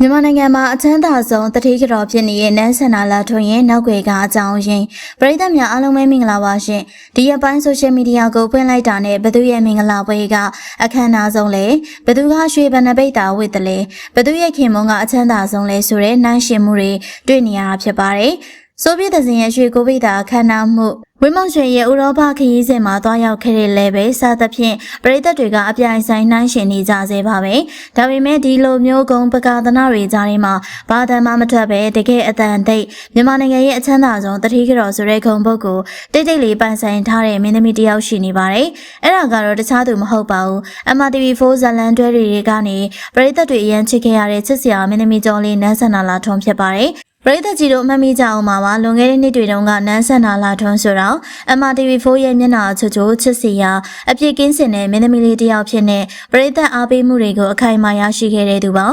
မြန်မာနိုင်ငံမှာအချမ်းသာဆုံးတတိကတော်ဖြစ်နေတဲ့နန်းဆန္ဒလာထွန်းရဲ့နောက်ွယ်ကအကြောင်းရင်းပရိသတ်များအားလုံးပဲမင်္ဂလာပါရှင်ဒီရက်ပိုင်းဆိုရှယ်မီဒီယာကိုဖွင့်လိုက်တာနဲ့ဘသူရဲ့မင်္ဂလာပွဲကအခမ်းအနားဆုံးလဲဘသူကရွှေဘဏ္ဍပိတ်တာဝစ်တယ်လဲဘသူရဲ့ခင်မုန်းကအချမ်းသာဆုံးလဲဆိုတဲ့နှမ်းရှင်မှုတွေတွေ့နေရတာဖြစ်ပါတယ် ဆိုဗီယက်သဇင်ရဲ့ရွှေကိုဗိတာအခမ်းအနားမှုဝင်းမောင်ရွှေရဲ့ဥရောပခရီးစဉ်မှာတွားရောက်ခဲ့တဲ့လေပဲစသဖြင့်ပရိသတ်တွေကအပြိုင်ဆိုင်နှိုင်းရှင်နေကြစေပါပဲဒါပေမဲ့ဒီလိုမျိုးကုံပကာသနာတွေကြားထဲမှာဘာတမ်းမှမထွက်ပဲတကယ်အတန်တိတ်မြန်မာနိုင်ငံရဲ့အချမ်းသာဆုံးတတိကတော်ဆိုတဲ့ဂုံပုတ်ကိုတိတ်တိတ်လေးပိုင်ဆိုင်ထားတဲ့မင်းသမီးတစ်ယောက်ရှိနေပါတယ်အဲ့ဒါကတော့တခြားသူမဟုတ်ပါဘူး MRTV4 ဇလန်တွဲတွေကနေပရိသတ်တွေအရင်ချစ်ခဲ့ရတဲ့ချစ်စရာမင်းသမီးကျော်လေးနန်းဆန္ဒလာထွန်းဖြစ်ပါတယ် ပရိသတ်ကြီးတို့မှတ်မိကြအောင်ပါပါလွန်ခဲ့တဲ့နှစ်တွေတုန်းကနန်းဆန္ဒလာထွန်းဆိုတော့ MRTV4 ရဲ့မျက်နှာအချို့ချို့ချစ်စီရာအပြစ်ကင်းစင်တဲ့မင်းသမီးလေးတစ်ယောက်ဖြစ်နေပရိသတ်အားပေးမှုတွေကိုအခိုင်အမာရရှိခဲ့တဲ့သူပါ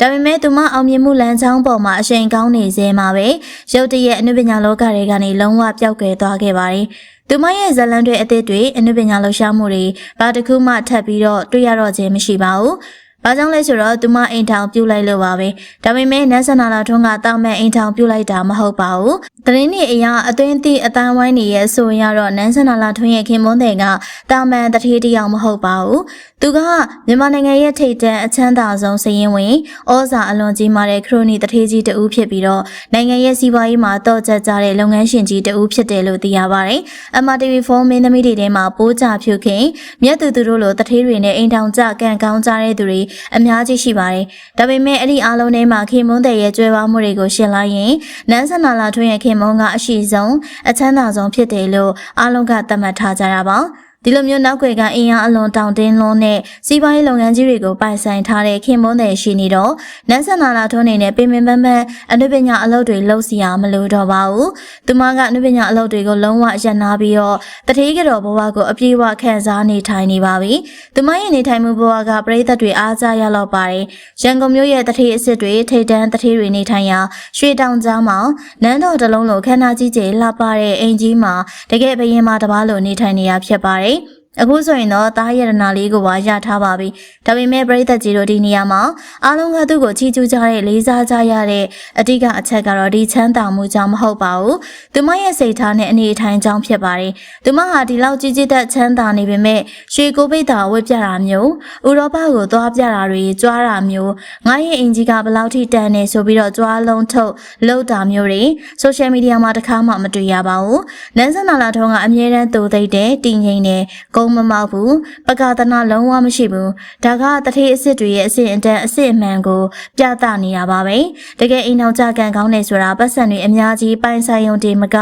ဒါပေမဲ့သူမအောင်မြင်မှုလမ်းကြောင်းပေါ်မှာအရှိန်ကောင်းနေစေမှာပဲရုတ်တရက်အနုပညာလောကတွေကနေလုံးဝပျောက်ကွယ်သွားခဲ့ပါတယ်သူမရဲ့ဇလန်တွေအသစ်တွေအနုပညာလှူရှားမှုတွေဘာတစ်ခုမှထပ်ပြီးတော့တွေ့ရတော့ခြင်းမရှိပါဘူး။ ဘာကြောင့်လဲဆိုတော့သူမအိမ်ထောင်ပြုတ်လိုက်လို့ပါပဲ။ဒါပေမဲ့နန်းဆန္ဒလာထွန်းကတောင်းမဲ့အိမ်ထောင်ပြုတ်လိုက်တာမဟုတ်ပါဘူး။သတင်းတွေအရာအသွင်းသည့်အတန်းဝိုင်းနေရဲ့ဆိုရင်တော့နန်းဆန္ဒလာထွန်းရဲ့ခင်မွန်းတဲ့ကတာမန်တထေးတယောက်မဟုတ်ပါဘူး။သူကမြန်မာနိုင်ငံရဲ့ထိပ်တန်းအချမ်းသာဆုံးစရင်ဝင်ဩဇာအလွန်ကြီးမားတဲ့ခရိုနီတထေးကြီးတဦးဖြစ်ပြီးတော့နိုင်ငံရဲ့စီးပွားရေးမှာတော့ကျကြတဲ့လုပ်ငန်းရှင်ကြီးတဦးဖြစ်တယ်လို့သိရပါတယ်။ MRTV4 မင်းသမီးတွေထဲမှာပိုးကြဖြူခင်မြတ်သူသူတို့လိုတထေးတွေနဲ့အိမ်ထောင်ကြကန်ကောင်းကြတဲ့သူတွေအများကြီးရှိပါတယ်။ဒါပေမဲ့အဲ့ဒီအားလုံးထဲမှာခင်မွန်းတဲ့ရဲ့ကြွယ်ဝမှုတွေကိုရှင်းလိုက်ရင်နန်းဆန္ဒလာထွန်းရဲ့ခင်မွန်းကအရှိဆုံးအချမ်းသာဆုံးဖြစ်တယ်လို့အားလုံးကသတ်မှတ်ထားကြတာပါ။ ဒီလိုမျိုးနောက်ွယ်ကအင်အားအလွန်တောင်တင်းလွန်းတဲ့စီးပွားရေးလုပ်ငန်းကြီးတွေကိုပိုင်ဆိုင်ထားတဲ့ခင်မွန်းတဲ့ရှိနေတော့နန်းဆန္ဒလာထုံးနေနဲ့ပင်ပင်ပန်းပန်းအနုပညာအလုပ်တွေလုပ်စီရမလို့တော့ပါဘူး။သူမကအနုပညာအလုပ်တွေကိုလုံးဝရပ်နာပြီးတော့တတိကတော်ဘဝကိုအပြည့်အဝခံစားနေထိုင်နေပါပြီ။သူမရဲ့နေထိုင်မှုဘဝကပရိသတ်တွေအားကြရတော့ပါတယ်။ရန်ကုန်မြို့ရဲ့တတိအစ်စ်တွေထိတ်တန်းတတိတွေနေထိုင်ရာရွှေတောင်ကြားမှာနန်းတော်တလုံးလိုခန္ဓာကြီးကျယ်လှပတဲ့အိမ်ကြီးမှာတကယ်ဘရင်မတပားလိုနေထိုင်နေရဖြစ်ပါတယ်။ အခုဆိုရင်တော့တားရတနာလေးကိုပါရထားပါပြီ။ဒါပေမဲ့ပြိသက်ကြီးတို့ဒီနေရာမှာအားလုံးကသူ့ကိုချီးကျူးကြတဲ့လေးစားကြရတဲ့အဓိကအချက်ကတော့ဒီချမ်းသာမှုကြောင့်မဟုတ်ပါဘူး။သူမရဲ့စိတ်ထားနဲ့အနေအထိုင်ကြောင့်ဖြစ်ပါတယ်။သူမဟာဒီလောက်ကြီးကြီးသက်ချမ်းသာနေပေမဲ့ရွှေကိုပိတ်တာဝတ်ပြတာမျိုးဥရောပကိုသွားပြတာတွေကြွားတာမျိုးငါရဲ့အင်ကြီးကဘယ်လောက်ထိတန်နေဆိုပြီးတော့ကြွားလုံးထုတ်လှုပ်တာမျိုးတွေဆိုရှယ်မီဒီယာမှာတစ်ခါမှမတွေ့ရပါဘူး။နန်းစနာလာထုံးကအမြဲတမ်းတူသိတဲ့တည်ငြိမ်တဲ့ကုန်းမမောက်ဘူးပကာသနာလုံးဝမရှိဘူးဒါကတထေးအစ်စ်တွေရဲ့အစစ်အတန်းအစစ်အမှန်ကိုပြသနေတာပါပဲတကယ်အိမ်အောင်ကြကန်ကောင်းနေဆိုတာပတ်စံတွေအများကြီးပိုင်ဆိုင်ရုံတင်မက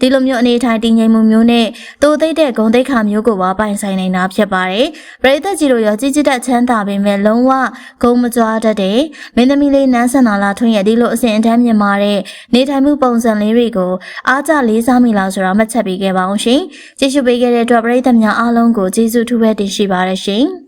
ဒီလိုမျိုးအနေထိုင်တည်ငြိမ်မှုမျိုးနဲ့တိုးသိတဲ့ဂုံတိတ်ခါမျိုးကိုပါပိုင်ဆိုင်နိုင်တာဖြစ်ပါတယ်ပရိသတ်ကြီးတို့ရောကြီးကြီးတက်ချမ်းသာပေမဲ့လုံးဝဂုံမကြွားတတ်တဲ့မင်းသမီးလေးနန်းဆန္ဒလာထွန်းရဲ့ဒီလိုအစဉ်အတန်းမြင်မာတဲ့နေထိုင်မှုပုံစံလေးတွေကိုအားကြလေးစားမိလားဆိုတာမှတ်ချက်ပေးခဲ့ပါအောင်ရှင်ကြည့်ရှုပေးခဲ့တဲ့အတွက်ပရိသတ်များအားလုံးကိုကျေးဇူးထူးပဲတင်ရှိပါရရှင်။